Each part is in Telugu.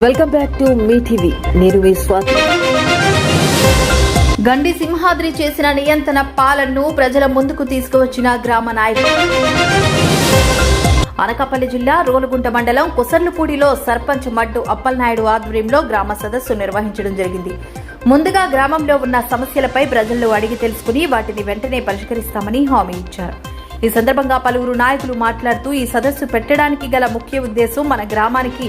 వెల్కమ్ బ్యాక్ టు మీ టీవీ. నేను మీ స్వాతి. గండి సింహాద్రి చేసిన నియంత్రణ పాలనను ప్రజల ముందుకు తీసుకువచ్చిన గ్రామ నాయకులు అనకాపల్లి జిల్లా రోలుగుంట మండలం కుసర్లుపూడిలో సర్పంచ్ మడ్డు అప్పలనాయుడు ఆధ్వర్యంలో గ్రామ సదస్సు నిర్వహించడం జరిగింది. ముందుగా గ్రామంలో ఉన్న సమస్యలపై ప్రజల్లో అడిగి తెలుసుకుని వాటిని వెంటనే పరిష్కరిస్తామని హామీ ఇచ్చారు. ఈ సందర్భంగా పలువురు నాయకులు మాట్లాడుతూ ఈ సదస్సు పెట్టడానికి గల ముఖ్య ఉద్దేశం మన గ్రామానికి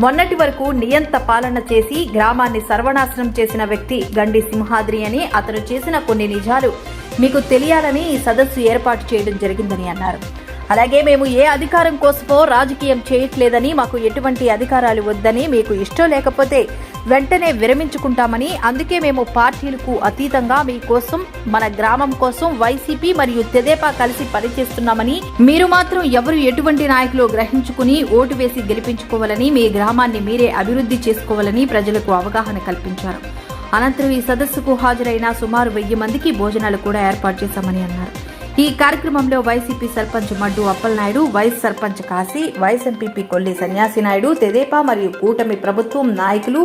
మొన్నటి వరకు నియంత పాలన చేసి గ్రామాన్ని సర్వనాశనం చేసిన వ్యక్తి గండి సింహాద్రి అని అతను చేసిన కొన్ని నిజాలు మీకు తెలియాలని ఈ సదస్సు ఏర్పాటు చేయడం జరిగిందని అన్నారు. అలాగే మేము ఏ అధికారం కోసమో రాజకీయం చేయట్లేదని మాకు ఎటువంటి అధికారాలు వద్దని మీకు ఇష్టం లేకపోతే వెంటనే విరమించుకుంటామని అందుకే మేము పార్టీలకు అతీతంగా మీకోసం మన గ్రామం కోసం వైసీపీ మరియు తెదేపా కలిసి పనిచేస్తున్నామని మీరు మాత్రం ఎవరు ఎటువంటి నాయకులు గ్రహించుకుని ఓటు వేసి గెలిపించుకోవాలని మీ గ్రామాన్ని మీరే అభివృద్ధి చేసుకోవాలని ప్రజలకు అవగాహన కల్పించారు. అనంతరం ఈ సదస్సుకు హాజరైన సుమారు వెయ్యి మందికి భోజనాలు కూడా ఏర్పాటు చేశామని అన్నారు. ఈ కార్యక్రమంలో YCP sarpanch Maddu Appalanaidu vice sarpanch Kashi vice MPP Kolli Sanyasi Naidu తెదేపా మరియు కూటమి ప్రభుత్వం నాయకులు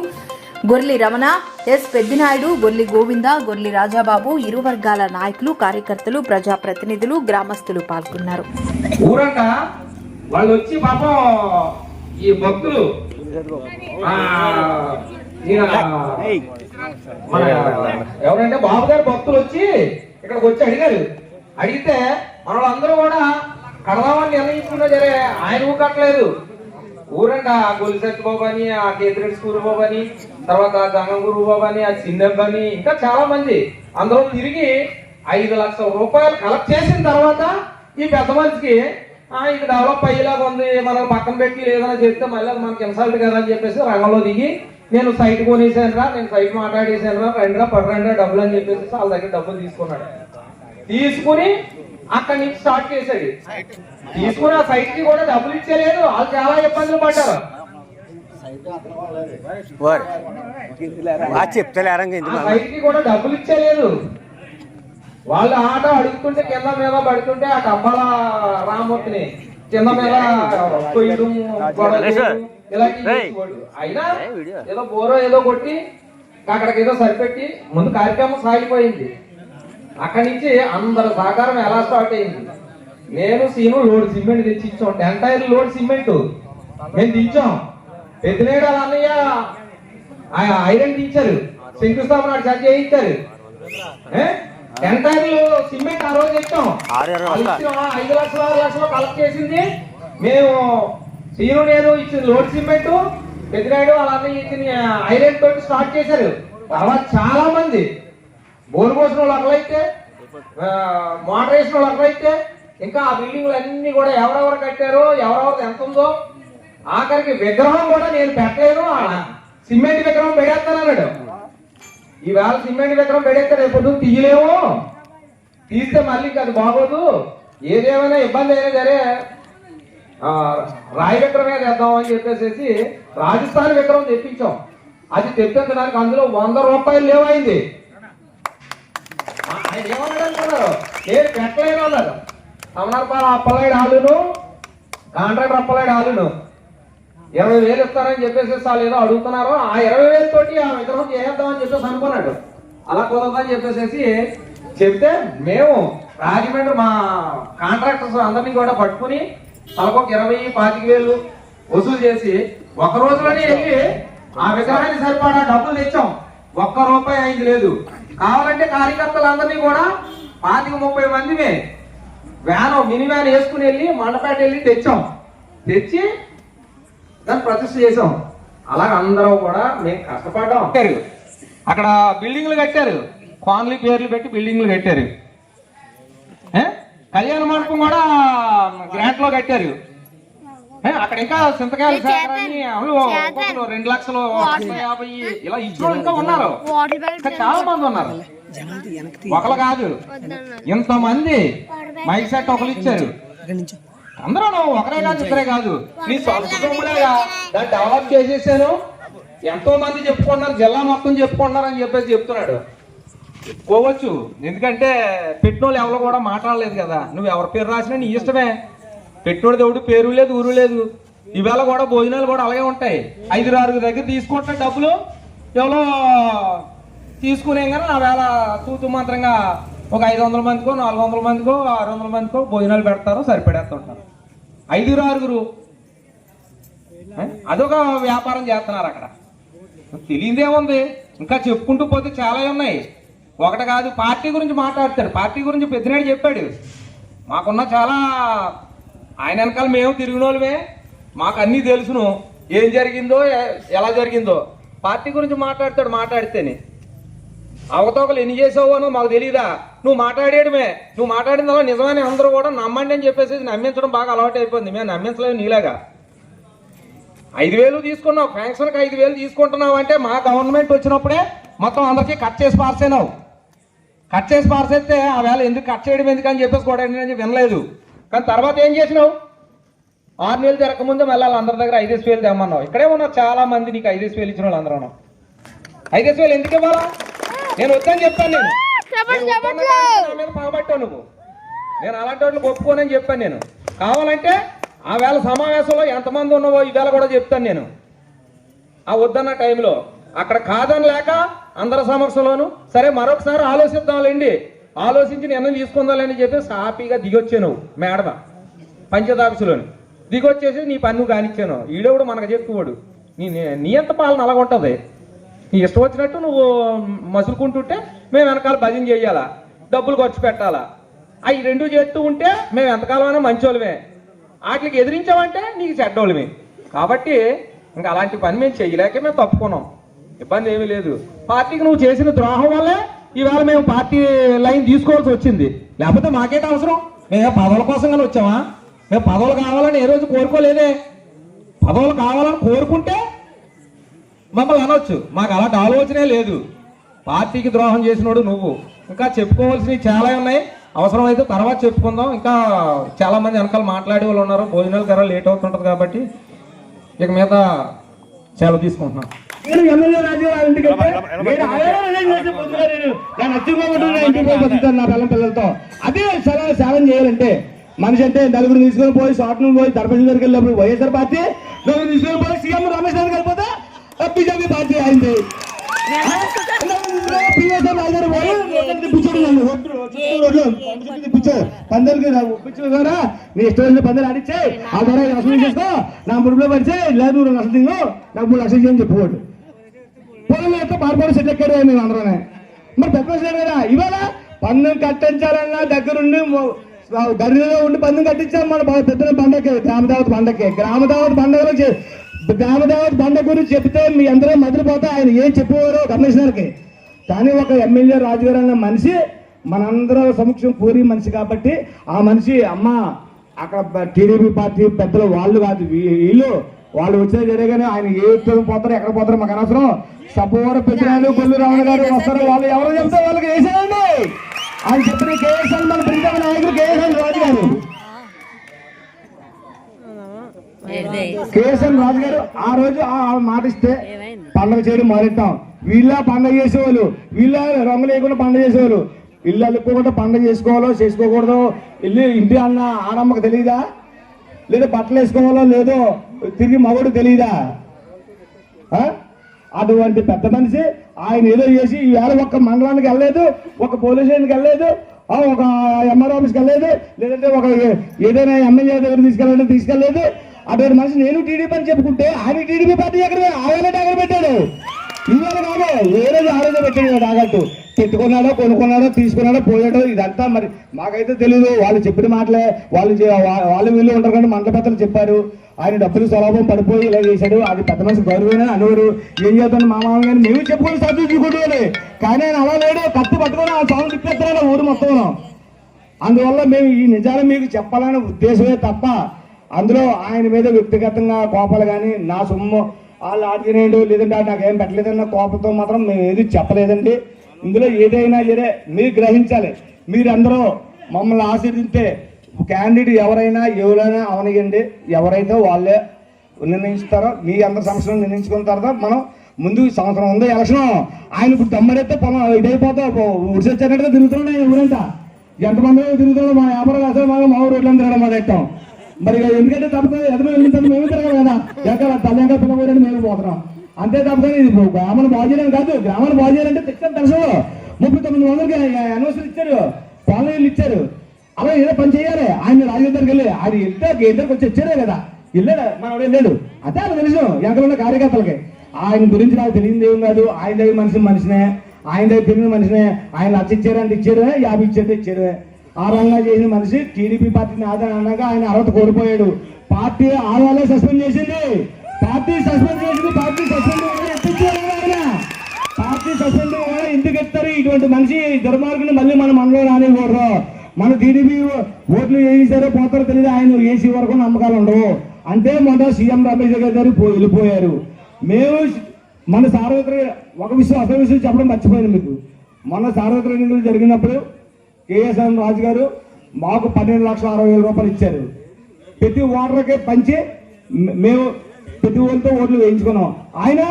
గొర్లి రమణ ఎస్ పెద్దినాయుడు గొర్లి గోవింద గొర్లి రాజాబాబు ఇరు వర్గాల నాయకులు కార్యకర్తలు ప్రజాప్రతినిధులు గ్రామస్తులు పాల్గొన్నారు. వాళ్ళు వచ్చి పాపం ఈ భక్తులు ఎవరంటే బాబు గారు భక్తులు వచ్చి ఇక్కడికి వచ్చి అడిగారు. అయితే మన వాళ్ళందరూ కూడా కడదామని నిర్ణయించుకున్నా సరే ఆయన ఊకట్లేదు ఊరంట ఆ గొలిసెట్ బాబు అని ఆ కేతిరెడ్డి స్కూల్ బాబు అని తర్వాత గంగంగూరు బాబు అని ఆ చిన్నబ్బ అని ఇంకా చాలా మంది అందరూ తిరిగి ఐదు లక్షల రూపాయలు కలెక్ట్ చేసిన తర్వాత ఈ పెద్ద మనిషికి ఇది డెవలప్ అయ్యేలాగా ఉంది మనం పక్కన పెట్టి ఏదైనా చెప్తే మళ్ళీ మనకి ఇన్సల్ట్ కదా అని చెప్పేసి రంగంలో దిగి నేను సైట్ కొనేసాను రా నేను సైట్ మాట్లాడేసాను రా రెండు రా పర్రెండు డబ్బులు అని చెప్పేసి వాళ్ళ దగ్గర డబ్బులు తీసుకున్నాడు. తీసుకుని అక్కడి నుంచి స్టార్ట్ చేశాడు తీసుకుని ఆ సైట్కి కూడా డబ్బులు ఇచ్చేలేదు. వాళ్ళు చాలా ఇబ్బందులు పడ్డారు. సైట్కి కూడా డబ్బులు ఇచ్చేలేదు. వాళ్ళు ఆట అడుగుతుంటే కింద మీద పడుతుంటే ఆ కబ్బాల రామూర్తిని కింద మీద కొయ్యడం. అయినా ఏదో బోరో ఏదో కొట్టి అక్కడికి ఏదో సరిపెట్టి ముందు కార్యక్రమం సాగిపోయింది. అక్కడి నుంచి అందరి సహకారం ఎలా స్టార్ట్ అయింది? నేను సీను లోడ్ సిమెంట్ తెచ్చి ఇచ్చాం టెన్ టైర్ లోడ్ సిమెంట్. మేము దించాం పెద్దనేడు అన్నయ్య ఐరన్ టీచర్ శంకుస్థాపన చర్చ చేయించారు. టైర్లు సిమెంట్ ఆ రోజు ఇచ్చాం ఐదు లక్షలు ఆరు లక్షలు కలెక్ట్ చేసింది. మేము సీను నేను ఇచ్చిన లోడ్ సిమెంట్ పెద్దనాయుడు వాళ్ళ అన్నయ్య ఇచ్చిన ఐరన్ తోటి స్టార్ట్ చేశారు. తర్వాత చాలా మంది. బోరు పోసిన వాళ్ళు అట్లయితే మోటార్ వేసిన వాళ్ళు అట్లయితే ఇంకా ఆ బిల్డింగ్లు అన్ని కూడా ఎవరెవరు కట్టారో ఎవరెవరు ఎంత ఉందో ఆఖరికి విగ్రహం కూడా నేను పెట్టలేను. సిమెంట్ విగ్రహం పెడేస్తాను అన్నాడు. ఈవేళ సిమెంట్ విగ్రహం పెడేస్తే రేపు పొద్దున్న తీయలేము. తీస్తే మళ్ళీ ఇంకా అది బాగోదు. ఏదేమైనా ఇబ్బంది అయినా సరే రాయి విగ్రహమే తెద్దాం అని చెప్పేసి రాజస్థాన్ విగ్రహం తెప్పించాం. అది తెప్పించడానికి అందులో వంద రూపాయలు లేవైంది. ఆయన ఏమన్నాడు అనుకున్నారు నేను పెట్టలేను అన్నారు సమనర్పాల అప్పలాడు ఆలును కాంట్రాక్టర్ అప్పలాడు ఆలును. ఇరవై వేలు ఇస్తారని చెప్పేసి వాళ్ళు ఏదో అడుగుతున్నారు ఆ ఇరవై వేలు తోటి ఆ విగ్రహం చేద్దామని చెప్పేసి అనుకున్నాడు. అలా కుదరదని చెప్పేసి చెప్తే మేము రాజమండ్రి మా కాంట్రాక్టర్స్ అందరినీ కూడా పట్టుకుని తలకొక ఇరవై పాతిక వేలు వసూలు చేసి ఒక రోజులోనే వెళ్ళి ఆ విగ్రహానికి సరిపడా డబ్బులు తెచ్చాం. ఒక్క రూపాయి అయింది లేదు. కావాలంటే కార్యకర్తలందరినీ కూడా పాతిక ముప్పై మందిమే వ్యాన్ మినీ వ్యాన్ వేసుకుని వెళ్ళి మండపేట వెళ్ళి తెచ్చాం. తెచ్చి దాన్ని ప్రతిష్ట చేసాం అలాగ అందరూ కూడా మేము కష్టపడ్డాం. కట్టారు అక్కడ బిల్డింగ్లు కట్టారు. కాన్లీ పేర్లు పెట్టి బిల్డింగ్లు కట్టారు. కళ్యాణ మండపం కూడా గ్రాంట్లో కట్టారు. అక్కడ ఇంకా సింతకాయలు సేకరణ అవును, రెండు లక్షలు యాభై ఇలా ఇచ్చిన ఇంకా ఉన్నారు. చాలా మంది ఉన్నారు. ఒకరు కాదు ఇంతమంది మైక్ సెట్ ఒకరు ఇచ్చారు. అందరూ ఒకరే కాదు ఇద్దరే కాదు. నీ సొంత సొమ్ములేగా దాన్ని డెవలప్ చేసేసాను ఎంతో మంది చెప్పుకున్నారు జిల్లా మొత్తం చెప్పుకుంటున్నారు అని చెప్పేసి చెప్తున్నాడు. పోవచ్చు ఎందుకంటే పెట్టినోళ్ళు ఎవరు కూడా మాట్లాడలేదు కదా. నువ్వు ఎవరి పేరు రాసినా నీ ఇష్టమే. పెట్టినోడు దేవుడు పేరు లేదు ఊరు లేదు. ఈవేళ కూడా భోజనాలు కూడా అలాగే ఉంటాయి. ఐదు ఆరుగురు దగ్గర తీసుకుంటే డబ్బులు ఎవరో తీసుకునే కానీ ఆ వేళ తూతు మాత్రంగా ఒక ఐదు వందల మందికో నాలుగు వందల మందికో ఆరు వందల మందికో భోజనాలు పెడతారు సరిపడేస్తుంటారు. ఐదుగురు ఆరుగురు. అదొక వ్యాపారం చేస్తున్నారు అక్కడ. తెలియదేముంది ఇంకా చెప్పుకుంటూ పోతే చాలా ఉన్నాయి. ఒకటి కాదు పార్టీ గురించి మాట్లాడతాడు. పార్టీ గురించి పెద్దినాడు చెప్పాడు. మాకున్న చాలా ఆయన వెనకాల మేము తిరిగిన వాళ్ళమే మాకు అన్నీ తెలుసును. ఏం జరిగిందో ఎలా జరిగిందో. పార్టీ గురించి మాట్లాడతాడు మాట్లాడితేనే. అవతోకలు ఎన్ని చేసావు అనో మాకు తెలియదా నువ్వు మాట్లాడేయడమే. నువ్వు మాట్లాడిన తర్వాత నిజమని అందరూ కూడా నమ్మండి అని చెప్పేసి నమ్మించడం బాగా అలవాటు అయిపోయింది. మేము నమ్మించలేము నీలాగా. ఐదు వేలు తీసుకున్నావు. ఫ్యాంక్షన్కి ఐదు వేలు తీసుకుంటున్నావు అంటే మా గవర్నమెంట్ వచ్చినప్పుడే మొత్తం అందరికీ కట్ చేసి పార్సేనావు కట్ చేసి పార్సేస్తే ఆ వేళ ఎందుకు కట్ చేయడం ఎందుకని చెప్పేసి కూడా వినలేదు. కానీ తర్వాత ఏం చేసినావు? ఆరు నెలలు తిరగకముందే మళ్ళీ అందరి దగ్గర ఐదేసి వేలు తెమ్మన్నావు. ఇక్కడే ఉన్నారు చాలా మంది నీకు ఐదేసి వేలు ఇచ్చిన వాళ్ళు అందరూ ఐదేసి వేలు ఎందుకు ఇవ్వాలా? నేను వద్దని చెప్పాను నేను. మీద పగబట్టావు నువ్వు. నేను అలాంటి వాళ్ళకి ఒప్పుకోనని చెప్పాను నేను. కావాలంటే ఆ వేళ సమావేశంలో ఎంతమంది ఉన్నావో ఈ వేళ కూడా చెప్తాను నేను. ఆ వద్దన్న టైంలో. అక్కడ కాదని లేక అందరి సమక్షంలోను. సరే మరొకసారి ఆలోచిద్దాంలేండి ఆలోచించి నిర్ణయం తీసుకుందాలని చెప్పేసి హ్యాపీగా దిగొచ్చాను మేడమ. పంచాయత్ ఆఫీసులోని. దిగొచ్చేసి నీ పన్ను కానిచ్చాను ఈడోడు మనకు చెప్పుకోడు నీ నీ ఎంత పాలన అలాగుంటుంది నీ ఇష్టం వచ్చినట్టు నువ్వు మసులుకుంటుంటే మేము వెనకాల భజన చేయాలా? డబ్బులు ఖర్చు పెట్టాలా? అవి రెండు చేస్తూ ఉంటే మేము ఎంతకాలమైనా మంచోళ్ళమే. వాటికి ఎదిరించామంటే నీకు చెడ్డోళ్ళమే. కాబట్టి ఇంకా అలాంటి పని మేము చేయలేక మేము తప్పుకున్నాం. ఇబ్బంది ఏమీ లేదు. పార్టీకి నువ్వు చేసిన ద్రోహం వల్లే ఈవేళ మేము పార్టీ లైన్ తీసుకోవాల్సి వచ్చింది. లేకపోతే మాకేట అవసరం? మేము పదవుల కోసం కానీ వచ్చామా? మేము పదవులు కావాలని ఏ రోజు కోరుకోలేదే. పదవులు కావాలని కోరుకుంటే మమ్మల్ని అనొచ్చు. మాకు అలాంటి ఆలోచనే లేదు. పార్టీకి ద్రోహం చేసినోడు నువ్వు. ఇంకా చెప్పుకోవాల్సినవి చాలా ఉన్నాయి. అవసరమైతే తర్వాత చెప్పుకుందాం. ఇంకా చాలా మంది వెనకాల మాట్లాడే వాళ్ళు ఉన్నారు. భోజనాలు కర్ర లేట్ అవుతుంటుంది కాబట్టి ఇక మీద సెలవు తీసుకుంటున్నాం. నేను ఎమ్మెల్యే ఇంటికి నేను నేను? నా ఇంటికి పోయి బతుకుతాను నా పిల్లల పిల్లలతో. అదే చాలా సేవం చేయాలంటే మనిషి అంటే నలుగురు తీసుకొని పోయి షార్ట్ నుండి పోయి ధర్మజీ దగ్గరికి వెళ్ళినప్పుడు వైఎస్ఆర్ పార్టీ నలుగురు తీసుకొని పోయి సీఎం రమేష్ గారికి వెళ్ళిపోతే బీజేపీ పార్టీ అయింది. పందరికి ఒప్పించిన ద్వారా నీ పందరు ఆడిచ్చే ఆ ద్వారా వసూలు చేసుకో నా ముడుపులో పడితే లేదు నువ్వు లక్షలు దిగు నాకు మూడు లక్షలు చేయని చెప్పుకోడు పొలంలో అయితే పార్పడి సెట్ ఎక్కాడు మేము అందరూనే. మరి పెద్ద కదా. ఇవాళ పందెం కట్టించాలన్నా దగ్గరుండి మొ- ఉండి పన్ను కట్టించాం మన పెద్ద పండగకి గ్రామదేవత పండగకి గ్రామదేవత పండగలో చే- గ్రామదేవత పండగ గురించి చెప్తే మీ అందరూ మదిలిపోతే ఆయన ఏం చెప్పేవారో కమిషనర్కి కానీ ఒక ఎమ్మెల్యే రాజుగారు అన్న మనిషి మనందరూ సమక్షం కోరి మనిషి కాబట్టి ఆ మనిషి అమ్మ అక్కడ టీడీపీ పార్టీ పెద్దలు వాళ్ళు కాదు వీళ్ళు వాళ్ళు వచ్చినా జరగానే ఆయన ఏ ఉద్యోగం పోతారో ఎక్కడ పోతారో మాకు అనవసరం. సపోవర పెద్దరాలు కొల్లు రావణ గారు వస్తారు. వాళ్ళు ఎవరు చెప్తే వాళ్ళకి వేసేయండి. ఆయన చెప్పిన కేఎస్ఎల్ మన ప్రింటమ నాయకులు కేఎస్ఎల్ రాజు గారు. కేఎస్ఎల్ రాజు గారు ఆ రోజు ఆ మాట ఇస్తే పండగ చేయడం మొదలెట్టాం. వీళ్ళ పండగ చేసేవాళ్ళు వీళ్ళ రంగు లేకుండా పండగ చేసేవాళ్ళు. ఇల్లు అల్లుకోకుండా పండగ చేసుకోవాలో చేసుకోకూడదో. ఇల్లు ఇంటి అన్న ఆడమ్మకు తెలియదా లేదా బట్టలు వేసుకోవాలో లేదో తిరిగి మగడు తెలియదా అటువంటి పెద్ద మనిషి ఆయన ఏదో చేసి ఈవేళ ఒక్క మండలానికి వెళ్ళలేదు ఒక పోలీస్ స్టేషన్కి వెళ్ళలేదు ఒక ఎంఆర్ ఆఫీస్కి వెళ్ళలేదు లేదంటే ఒక ఏదైనా ఎమ్మెల్యే దగ్గర తీసుకెళ్ళాలంటే తీసుకెళ్ళలేదు. అటువంటి మనిషి నేను టీడీపీ అని చెప్పుకుంటే ఆయన టీడీపీ పార్టీ ఎక్కడ ఆయన ఎక్కడ పెట్టాడు. ఇవాళ కాదు ఏ రోజు ఆ రోజు పెట్టాడు తాగట్టు తిట్టుకున్నాడో కొనుక్కున్నాడో తీసుకున్నాడో పోయాడో ఇదంతా మరి మాకైతే తెలియదు వాళ్ళు చెప్పిన మాటలే. వాళ్ళు వాళ్ళు వీళ్ళు ఉంటారు కానీ మండల పెద్దలు చెప్పారు. ఆయన డబ్బులు స్వలాభం పడిపోయి ఇలా చేశాడు. అది పెద్ద మనిషి గౌరవమే అనువరు ఏం చేస్తాను మా మామ గారు? మేము చెప్పుకొని చదువుకుంటున్నాడు కానీ ఆయన అలా లేడు. కత్తి పట్టుకొని ఆ సాగు తిప్పేస్తున్నాడు ఊరు మొత్తం అందువల్ల మేము ఈ నిజాలు మీకు చెప్పాలనే ఉద్దేశమే తప్ప అందులో ఆయన మీద వ్యక్తిగతంగా కోపాలు కానీ నా సొమ్ము వాళ్ళు ఆడినేడు లేదంటే ఆడు నాకేం పెట్టలేదన్న కోపంతో మాత్రం మేము ఏది చెప్పలేదండి. ఇందులో ఏదైనా సరే మీరు గ్రహించాలి. మీరందరూ మమ్మల్ని ఆశీర్దిస్తే క్యాండిడేట్ ఎవరైనా ఎవరైనా అవనగండి ఎవరైతే వాళ్ళే నిర్ణయిస్తారో మీ అందరి సంవత్సరం నిర్ణయించుకున్న తర్వాత మనం ముందు సంవత్సరం ఉంది ఎలక్షన్. ఆయన ఇప్పుడు దమ్మడైతే పొలం ఇదైపోతా ఉడిసొచ్చారంటే తిరుగుతున్నాయి ఊరంతా. ఎంతమంది తిరుగుతున్నాడు? మా వ్యాపారాలు అసలు మా మా ఊరు తిరగడం మొదలెట్టాం? మరి ఎందుకంటే తప్పదు ఎదురు వెళ్ళిందని మేము తిరగాలి కదా. ఎక్కడ తల్లిగా పిల్లబోయని మేము పోతున్నాం. అంతే తప్పదు ఇది గ్రామాన్ని బాగు చేయడం కాదు. గ్రామాన్ని బాగు చేయాలంటే తెచ్చాను దర్శనం ముప్పై తొమ్మిది వందలకి అనవసరం ఇచ్చారు. పాలనీళ్ళు ఇచ్చారు. అలా ఏదో పని చేయాలి. ఆయన రాజు వెళ్ళి ఆయన వెళ్తే ఇద్దరికి వచ్చి వచ్చారే కదా. వెళ్ళాడు? మనవాడు వెళ్ళాడు. అదే ఆయన తెలుసు. ఎక్కడ ఉన్న కార్యకర్తలకి. ఆయన గురించి నాకు తెలియదు ఏం కాదు. ఆయన దగ్గర మనిషి మనిషినే. ఆయన దగ్గర తిరిగిన మనిషినే. ఆయన లక్ష ఇచ్చారంటే ఇచ్చారు. యాభై ఇచ్చారు ఇచ్చారు. ఆ చేసిన మనిషి టీడీపీ పార్టీని ఆదరణ అనగా ఆయన అర్హత కోల్పోయాడు. పార్టీ ఆడవాళ్ళే సస్పెండ్ చేసింది. పార్టీ సస్పెండ్ చేసింది పార్టీ సస్పెండ్ పార్టీ సస్పెండ్ ఎందుకు ఎత్తారు? ఇటువంటి మనిషి దుర్మార్గుని మళ్ళీ మన మనలో రానివ్వరు. మన టీడీపీ ఓట్లు వేసారో పోతారో తెలియదు. ఆయన ఏసీ వరకు నమ్మకాలు ఉండవు. అంటే మొన్న సీఎం రమేష్ గారు వెళ్ళిపోయారు. మేము మన సార్వత్రిక ఒక విషయం అసలు విషయం చెప్పడం మర్చిపోయాను మీకు. మొన్న సార్వత్రిక ఎన్నికలు జరిగినప్పుడు కేఎస్ఎన్ రాజు గారు మాకు పన్నెండు లక్షల అరవై వేల రూపాయలు ఇచ్చారు. ప్రతి ఓటర్కి పంచి మేము ప్రతి ఓటుతో ఓట్లు వేయించుకున్నాం. ఆయన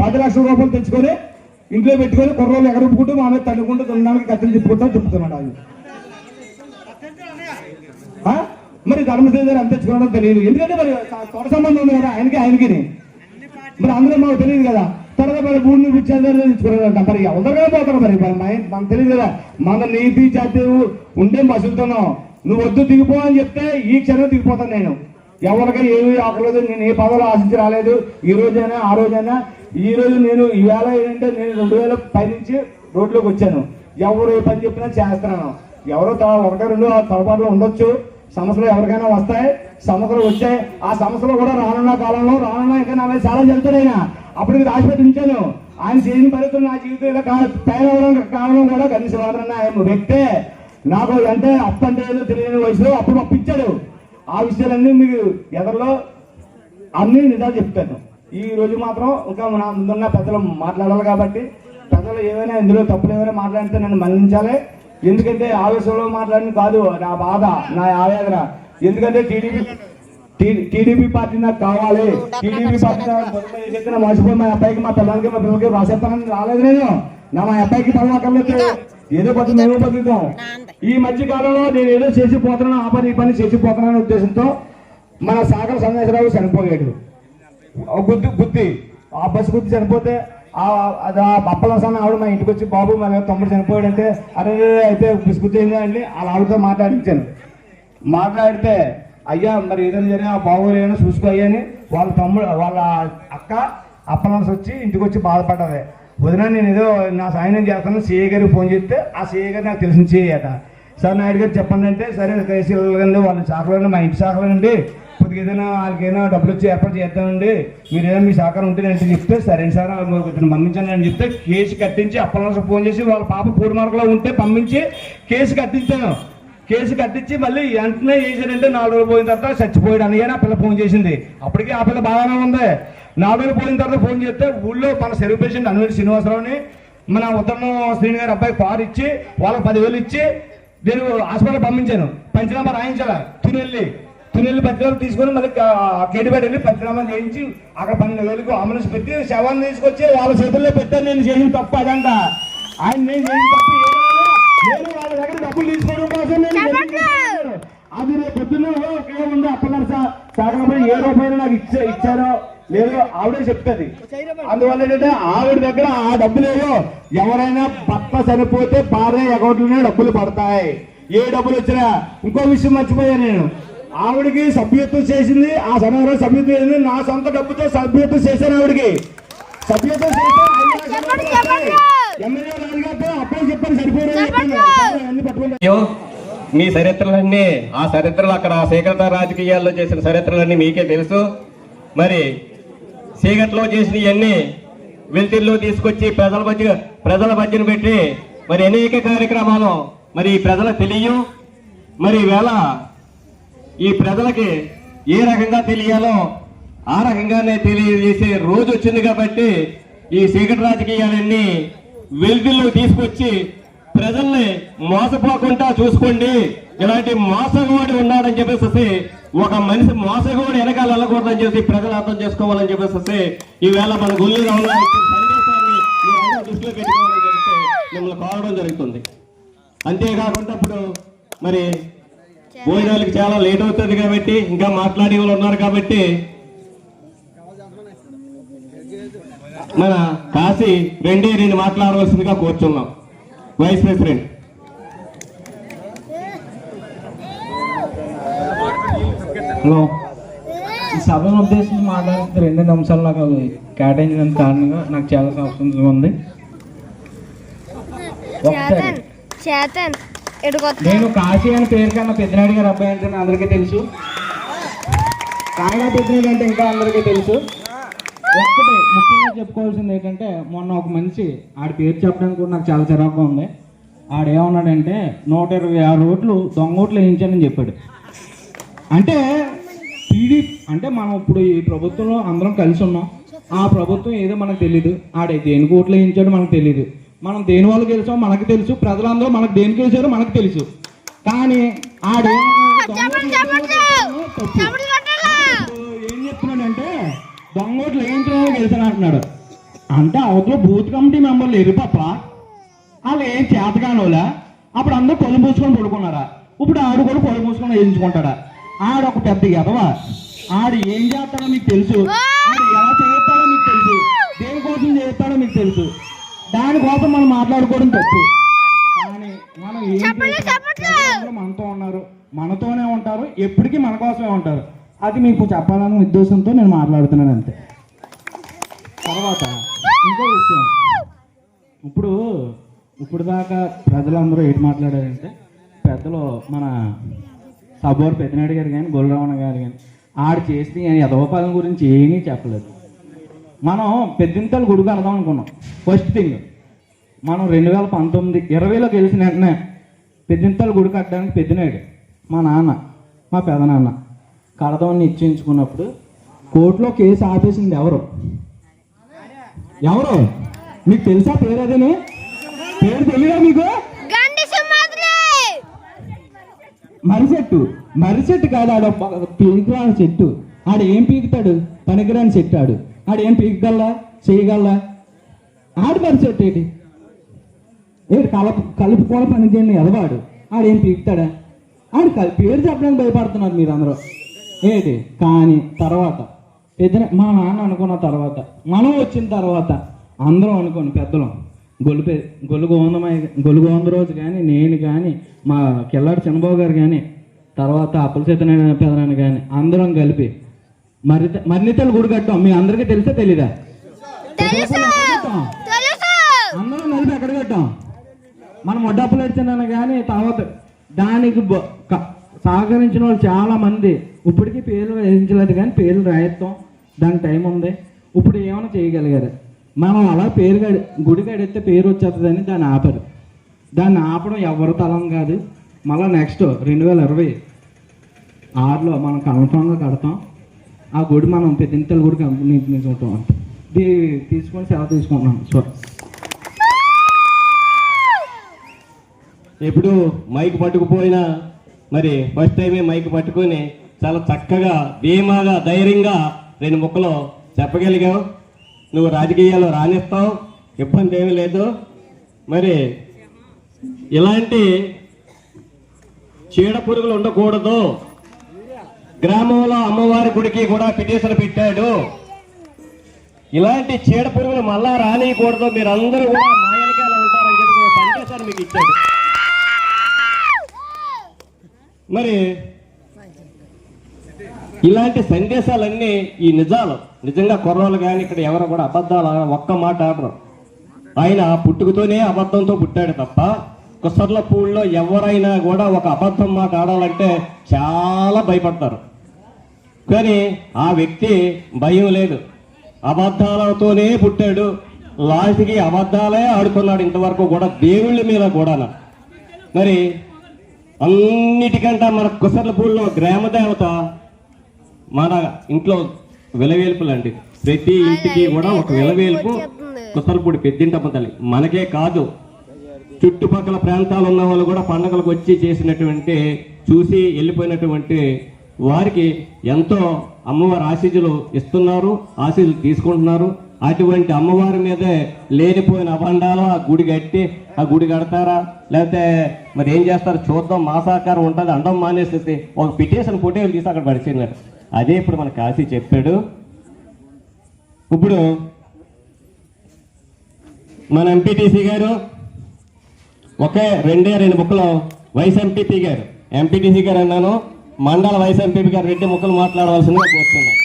పది లక్షల రూపాయలు తెచ్చుకొని ఇంట్లో పెట్టుకొని కుర్రోళ్ళు ఎగరుపుకుంటూ మా మీద తన్నుకుంటూ తినడానికి కత్తిని చెప్పుకుంటాం చెప్తున్నాడు ఆయన. మరి ధర్మసేన గారు ఎంత తెచ్చుకున్నాడో తెలియదు. ఎందుకంటే మరి తోట సంబంధం ఉంది కదా ఆయనకి ఆయనకి మరి అందరూ మాకు తెలియదు కదా. తర్వాత మరి భూమిని పిచ్చేదారు తెచ్చుకున్నారంట మరి ఎవరిగా పోతారు మరి? మరి మనకు తెలియదు కదా. మన నీతి జాతి ఉండే మసులుతున్నాం నువ్వు వద్దు దిగిపో అని చెప్తే ఈ క్షణం దిగిపోతాను నేను. ఎవరికి ఏమీ ఆకలేదు నేను ఏ పదవులు ఆశించి రాలేదు. ఈ రోజైనా ఆ రోజైనా. ఈ రోజు నేను ఈవేళ ఏంటంటే నేను రెండు వేల పై నుంచి రోడ్లోకి వచ్చాను. ఎవరు ఏ పని చెప్పినా చేస్తున్నాను. ఎవరో త- రెండు తలపాట్లు ఉండొచ్చు. సమస్యలు ఎవరికైనా వస్తాయి. సమస్యలు వచ్చాయి ఆ సమస్యలు కూడా రానున్న కాలంలో రానున్న ఇంకా నా మీద చాలా చెల్తాడు అప్పుడు అప్పటికి ఆసుపత్రి ఉంచాను. ఆయన చేయని పరిస్థితులు నా జీవితంలో తయారవడానికి కారణం కూడా కనీసం ఎవరన్నా ఆయన వ్యక్తే. నాకు అంటే అప్పు అంటే ఏదో తెలియని వయసులో అప్పుడు అప్పించాడు ఆ విషయాలన్నీ మీకు ఎదరిలో అన్ని నిజాలు చెప్తాను. ఈ రోజు మాత్రం ఇంకా నా ముందున్న పెద్దలు మాట్లాడాలి కాబట్టి పెద్దలు ఏమైనా ఇందులో తప్పులు ఏమైనా మాట్లాడితే నన్ను మన్నించాలి. ఎందుకంటే ఆవేశంలో మాట్లాడిన కాదు నా బాధ నా ఆవేదన. ఎందుకంటే టీడీపీ టీడీపీ పార్టీ నాకు కావాలి. టీడీపీ పార్టీ చెప్పిన మర్చిపోయి మా అబ్బాయికి మా పిల్లలకి మా పిల్లలకి రాసేస్తానని రాలేదు నేను. నా మా అబ్బాయికి అక్కర్లేదు ఏదో కొంచెం మేము బతుకుతాం. ఈ మధ్య కాలంలో నేను ఏదో చేసిపోతున్నాను ఆ పని ఈ పని చేసిపోతున్నాను ఉద్దేశంతో మన సాగర సందేశరావు చనిపోయాడు. బుద్ధి బుద్ధి. ఆ బస్సు బుద్ధి చనిపోతే ఆ బప్పల సన్న ఆవిడ మా ఇంటికి వచ్చి బాబు మన తమ్ముడు చనిపోయాడంటే అరే అయితే బిస్కుట్ ఏంది అండి? వాళ్ళ ఆవిడతో మాట్లాడించాను. మాట్లాడితే అయ్యా మరి ఏదైనా జరిగినా ఆ బాబు ఏమైనా చూసుకో అయ్యని అని వాళ్ళ తమ్ముడు వాళ్ళ అక్క అప్పలన్స్ వచ్చి ఇంటికి వచ్చి బాధపడ్డది. వదిన నేను ఏదో నా సాయం చేస్తాను సిఏ గారికి ఫోన్ చేస్తే ఆ సిఏ గారు నాకు తెలిసిన చేయట సార్ నాయుడు గారు చెప్పండి అంటే సరే కేసీలండి వాళ్ళ శాఖలో మా ఇంటి శాఖలో అండి కొద్దిగా ఏదైనా వాళ్ళకి డబ్బులు వచ్చి ఏర్పాటు చేద్దామండి. మీరు ఏదైనా మీ సహకారం ఉంటే నేను చెప్తే సరే సార్ మీరు పంపించండి అని చెప్తే కేసు కట్టించి అప్పలన్స్ ఫోన్ చేసి వాళ్ళ పాప పూడి ఉంటే పంపించి కేసు కట్టించాను. కేసు కట్టించి మళ్ళీ వెంటనే చేశాడంటే నాలుగు రోజులు పోయిన తర్వాత చచ్చిపోయాడు అని ఆ పిల్ల ఫోన్ చేసింది. అప్పటికే ఆ పిల్ల బాగానే ఉంది. నాలుగు రోజులు పోయిన తర్వాత ఫోన్ చేస్తే ఊళ్ళో మన సెలవు పేషెంట్ అనివేటి శ్రీనివాసరావుని మన ఉత్తమ శ్రీని గారి అబ్బాయి కారు ఇచ్చి వాళ్ళకి పదివేలు ఇచ్చి నేను హాస్పిటల్ పంపించాను. పంచనామా రాయించాల? తునెల్లి తునెల్లి పత్రికలు తీసుకొని మళ్ళీ కేటీపేట వెళ్ళి పంచనామా చేయించి అక్కడ పన్నెండు వేలకు అంబులెన్స్ పెట్టి శవాన్ని తీసుకొచ్చి వాళ్ళ చేతుల్లో పెట్టాను. నేను చేసిన తప్పు అదంట. ఆయన నేను చేసిన తప్పు డబ్బులు తీసుకోవడం కోసం? అది రేపు పొద్దున్న ఉంది అప్పగారు సాగనపై ఏ రూపాయలు నాకు ఇచ్చా ఇచ్చారో లేదో ఆవిడే చెప్తుంది. అందువల్ల ఏంటంటే ఆవిడ దగ్గర ఆ డబ్బులేవో ఎవరైనా భర్త చనిపోతే భార్య అకౌంట్లోనే డబ్బులు పడతాయి. ఏ డబ్బులు వచ్చినా ఇంకో విషయం మర్చిపోయాను నేను. ఆవిడకి సభ్యత్వం చేసింది ఆ సమయంలో సభ్యత్వం చేసింది నా సొంత డబ్బుతో సభ్యత్వం చేశాను ఆవిడకి. సభ్యత్వం చేస్తే మీ చరిత్రలన్నీ ఆ చరిత్రలు అక్కడ సీకరత రాజకీయాల్లో చేసిన చరిత్రలన్నీ మీకే తెలుసు. మరి సీకట్లో చేసిన ఇవన్నీ వెల్తిల్లో తీసుకొచ్చి ప్రజల మధ్య ప్రజల మధ్యన పెట్టి మరి అనేక కార్యక్రమాలు మరి ప్రజల ప్రజలకు తెలియవు మరి ఈవేళ ఈ ప్రజలకి ఏ రకంగా తెలియాలో ఆ రకంగానే తెలియజేసే రోజు వచ్చింది కాబట్టి ఈ సీకట్ రాజకీయాలన్నీ వెలుగుల్లో తీసుకొచ్చి ప్రజల్ని మోసపోకుండా చూసుకోండి. ఇలాంటి మోసగోడి ఉన్నాడని చెప్పేసి ఒక మనిషి మోసగోడి వెనకాల వెళ్ళకూడదని చెప్పి ప్రజలు అర్థం చేసుకోవాలని చెప్పేసి ఈవేళ మన గుళ్ళు దృష్టిలో పెట్టుకోవాలని మిమ్మల్ని కోరడం జరుగుతుంది. అంతేకాకుండా ఇప్పుడు మరి భోజనాలకు చాలా లేట్ అవుతుంది కాబట్టి ఇంకా మాట్లాడే వాళ్ళు ఉన్నారు కాబట్టి మన కాశీ రెండే రెండు మాట్లాడవలసిందిగా కోరుచున్నాం. వైస్ ప్రెసిడెంట్ హలో ఈ సభను ఉద్దేశించి మాట్లాడుతున్న రెండు అంశాలు నాకు కేటాయించిన కారణంగా నాకు చాలా సంతోషంగా ఉంది. ఒకసారి. చేతన్ చేతన్ ఎడుకొత్త. నేను కాశీ అని పేరు కన్నా పెద్దనాయుడు గారు అబ్బాయి అంటే అందరికీ తెలుసు. కాగా పెద్దనాయుడు అంటే ఇంకా అందరికీ తెలుసు. ఒక్కటే ముఖ్యంగా చెప్పుకోవాల్సింది ఏంటంటే మొన్న ఒక మనిషి ఆడి పేరు చెప్పడానికి కూడా నాకు చాలా చిరాకుగా ఉంది. ఆడేమన్నాడంటే నూట ఇరవై ఆరు ఓట్లు దొంగ ఓట్లు వేయించానని చెప్పాడు. అంటే టీడీ అంటే మనం ఇప్పుడు ఈ ప్రభుత్వంలో అందరం కలిసి ఉన్నాం. ఆ ప్రభుత్వం ఏదో మనకు తెలియదు ఆడే దేనికి ఓట్లు వేయించాడో మనకు తెలియదు మనం దేని వాళ్ళు గెలిచామో మనకు తెలుసు. ప్రజలందరూ మనకు దేనికి గెలిచారో మనకు తెలుసు. కానీ ఆడే దొంగ ఓట్లు వేయించడం వల్ల గెలిచాను అంటున్నాడు. అంటే అవతల బూత్ కమిటీ మెంబర్లు పాప. వాళ్ళు ఏం చేతగానోలా అప్పుడు అందరూ పొలు మూసుకొని పడుకున్నారా? ఇప్పుడు ఆడు కూడా పొలు మూసుకొని వేయించుకుంటాడా? ఆడు ఒక పెద్ద ఎదవా. ఆడు ఏం చేస్తాడో మీకు తెలుసు. ఆడు ఎలా చేస్తాడో మీకు తెలుసు. దేనికోసం చేస్తాడో మీకు తెలుసు. దానికోసం మనం మాట్లాడుకోవడం తప్పు. కానీ మనం ఏం మనతో ఉన్నారు. మనతోనే ఉంటారు. ఎప్పటికీ మన కోసమే ఉంటారు. అది మీకు చెప్పాలన్న ఉద్దేశంతో నేను మాట్లాడుతున్నాను అంతే. తర్వాత ఇంకో విషయం. ఇప్పుడు ఇప్పుడు దాకా ప్రజలందరూ ఏంటి మాట్లాడారంటే పెద్దలు మన సబోర్ పెద్దనాయుడు గారు కానీ గొల్లరావణ గారు కానీ ఆడు చేసిన యథోపాలన గురించి ఏమీ చెప్పలేదు. మనం పెద్దింతలు గుడి కడదాం అనుకున్నాం. ఫస్ట్ థింగ్ మనం రెండు వేల పంతొమ్మిది ఇరవైలో గెలిచిన వెంటనే పెద్దింతలు గుడి కట్టడానికి పెద్దినాయుడు మా నాన్న మా పెదనాన్న కడదామని నిశ్చయించుకున్నప్పుడు కోర్టులో కేసు ఆపేసింది ఎవరు? ఎవరు? మీకు తెలుసా పేరు అదేని? పేరు తెలియదా మీకు? గండి సింహాద్రి మర్రి మర్రి చెట్టు కాదు ఆడ పీకురాని చెట్టు. ఆడ ఏం పీకుతాడు? పనికిరాని చెట్టు ఆడు. ఆడు ఏం పీకగలరా చేయగలరా ఆడు మర్రి చెట్టు ఏంటి? ఏంటి కలప కలుపుకోవడం పని చేయండి ఎదవాడు ఆడు పీకుతాడా? ఆడు కల్- పేరు చెప్పడానికి భయపడుతున్నారు మీరు అందరూ ఏంటి కానీ తర్వాత. పెద్ద మా నాన్న అనుకున్న తర్వాత. మనం వచ్చిన తర్వాత. అందరం అనుకోండి పెద్దలం. గొలుపే గొలు గోందమయ్య గొలు గోంద రోజు కానీ నేను కానీ మా కిల్లాడి చంద్రబాబు గారు కానీ తర్వాత అప్పల చేతనైన పెదనాన్ని కానీ అందరం కలిపి మరి మరినితలు గుడి కట్టాం. మీ అందరికీ తెలిసే తెలీదా? అందరం కలిపి ఎక్కడ కట్టాం? మనం వడ్డప్పులు ఇచ్చిన కానీ తర్వాత దానికి సహకరించిన వాళ్ళు చాలా మంది. ఇప్పటికీ పేర్లు వేయించలేదు కానీ పేర్లు రాయిస్తాం దానికి టైం ఉంది. ఇప్పుడు ఏమైనా చేయగలిగారు? మనం అలా పేరు గడి గుడి కడితే పేరు వచ్చేస్తుందని దాన్ని ఆపరు. దాన్ని ఆపడం ఎవరి తలం కాదు. మళ్ళీ నెక్స్ట్ రెండు వేల ఇరవై ఆరులో మనం కన్ఫామ్గా కడతాం. ఆ గుడి మనం పెద్దింతల గుడి ఉంటాం ఇది తీసుకొని సెలవు తీసుకుంటున్నాం. సో. ఎప్పుడు మైక్ పట్టుకుపోయినా మరి ఫస్ట్ టైమే మైక్ పట్టుకొని చాలా చక్కగా ధీమాగా ధైర్యంగా రెండు ముక్కలు చెప్పగలిగావు. నువ్వు రాజకీయాల్లో రాణిస్తావు. ఇబ్బంది ఏమీ లేదు. మరి ఇలాంటి చీడ పురుగులు ఉండకూడదు. గ్రామంలో అమ్మవారి గుడికి కూడా పిటిషన్ పెట్టాడు. ఇలాంటి చీడ పురుగులు మళ్ళా రానియకూడదు. మీరందరూ కూడా మాయనికాయలు ఉంటారని చెప్పి సందేశాన్ని మీకు ఇచ్చాడు. మరి ఇలాంటి సందేశాలన్నీ ఈ నిజాలు. నిజంగా కుర్రోళ్ళు కానీ ఇక్కడ ఎవరు కూడా అబద్ధాలు ఒక్క మాట ఆడరు. ఆయన పుట్టుకతోనే అబద్ధంతో పుట్టాడు తప్ప కుసర్ల పూల్లో ఎవరైనా కూడా ఒక అబద్ధం మాట ఆడాలంటే చాలా భయపడతారు. కానీ ఆ వ్యక్తి భయం లేదు. అబద్ధాలతోనే పుట్టాడు. లాస్ట్కి అబద్ధాలే ఆడుకున్నాడు ఇంతవరకు కూడా దేవుళ్ళ మీద కూడా మరి అన్నిటికంటే మన కుసర్లపూడిలో గ్రామ దేవత మన ఇంట్లో విలవేల్పులు అండి ప్రతి ఇంటికి కూడా ఒక విలవేల్పు కుసర్లపూడి పెద్దింటమ్మ తల్లి. మనకే కాదు చుట్టుపక్కల ప్రాంతాలు ఉన్న వాళ్ళు కూడా పండగలకు వచ్చి చేసినటువంటి చూసి వెళ్ళిపోయినటువంటి వారికి ఎంతో అమ్మవారి ఆశీస్సులు ఇస్తున్నారు ఆశీస్సులు తీసుకుంటున్నారు. అటువంటి అమ్మవారి మీదే లేనిపోయిన అభండాలు ఆ గుడి కట్టి ఆ గుడి కడతారా? లేకపోతే మరి ఏం చేస్తారు? చూద్దాం మాసాకారం ఉంటుంది అండం మానేసేసి ఒక పిటిషన్ ఫోటోలు తీసి అక్కడ పడిచినారు అదే ఇప్పుడు మన కాశీ చెప్పాడు. ఇప్పుడు మన ఎంపీటీసీ గారు ఒకే రెండే రెండు ముక్కలు వైస్ ఎంపీపీ గారు. ఎంపీటీసీ గారు అన్నాను మండల వైస్ ఎంపీపీ గారు రెండు ముక్కలు మాట్లాడవలసిందిగా కోరుతున్నాను.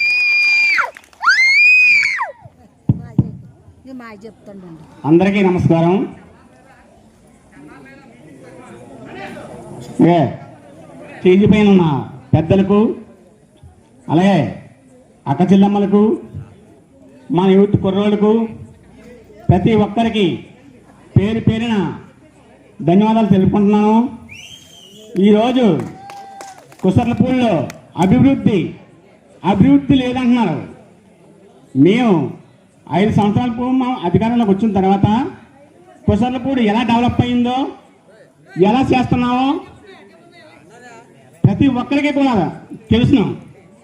అందరికీ నమస్కారం. ఏ స్టేజ్ పైన ఉన్న పెద్దలకు అలాగే అక్క చెల్లమ్మలకు మన యూత్ కుర్రోళ్ళకు ప్రతి ఒక్కరికి పేరు పేరిన ధన్యవాదాలు తెలుపుకుంటున్నాను. ఈరోజు కుసర్లపూడిలో అభివృద్ధి అభివృద్ధి లేదంటున్నారు. మేము ఐదు సంవత్సరాల పూర్వం మా అధికారంలోకి వచ్చిన తర్వాత కుసర్లపూడి ఎలా డెవలప్ అయిందో ఎలా చేస్తున్నామో ప్రతి ఒక్కరికి కూడా తెలుసును.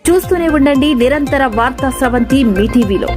చూస్తూనే ఉండండి నిరంతర వార్తా స్రవంతి మీ టీవీలో.